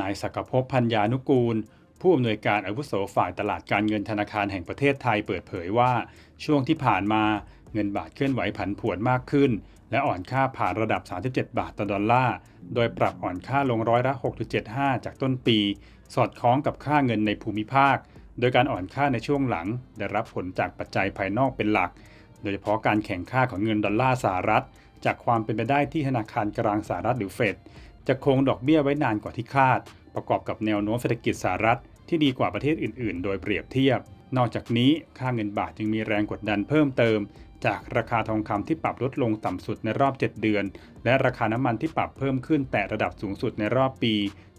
นายศักภพพัญญานุกูล ผู้อำนวยการอาวุโสฝ่ายตลาดการเงินธนาคารแห่งประเทศไทยเปิดเผยว่า ช่วงที่ผ่านมาเงินบาทเคลื่อนไหวผันผวนมากขึ้น และอ่อนค่าผ่านระดับ 37 บาทต่อดอลลาร์ โดยปรับอ่อนค่าลงร้อยละ 6.75 จากต้นปี สอดคล้องกับค่าเงินในภูมิภาค โดยการอ่อนค่าในช่วงหลัง ได้รับผลจากปัจจัยภายนอกเป็นหลัก โดยเฉพาะการแข่งค่าของเงินดอลลาร์สหรัฐ จากความเป็นไปได้ที่ธนาคารกลางสหรัฐหรือเฟด จะคงดอกเบี้ยไว้นานกว่าที่คาด ประกอบกับแนวโน้มเศรษฐกิจสหรัฐที่ดีกว่าประเทศอื่น ๆ โดยเปรียบเทียบ นอกจากนี้ค่าเงินบาทจึงมีแรงกดดันเพิ่มเติม จากราคาทองคำที่ปรับลดลงต่ำสุดในรอบ 7 เดือน และราคาน้ำมันที่ปรับเพิ่มขึ้นแต่ระดับสูงสุดในรอบปี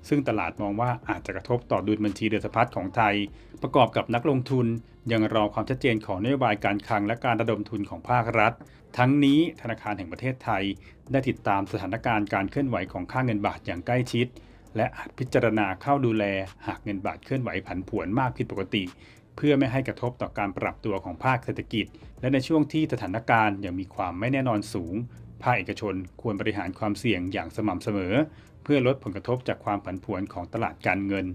ซึ่งตลาดมองว่าอาจจะกระทบต่อดุลบัญชีเดือนสะพัดของไทย ประกอบกับนักลงทุน ยังรอความชัดเจนของนโยบายการคลังและการระดมทุนของภาครัฐ ทั้งนี้ธนาคารแห่งประเทศไทย ได้ติดตามสถานการณ์การเคลื่อนไหวของค่าเงินบาทอย่างใกล้ชิด และอาจพิจารณาเข้าดูแลหากเงินบาทเคลื่อนไหวผันผวนมากผิดปกติ เพื่อไม่ให้กระทบต่อการปรับตัวของภาคเศรษฐกิจ และในช่วงที่สถานการณ์ยังมีความไม่แน่นอนสูง ภาคเอกชนควรบริหารความเสี่ยงอย่างสม่ำเสมอ เพื่อลดผลกระทบจากความผันผวนของตลาดการเงิน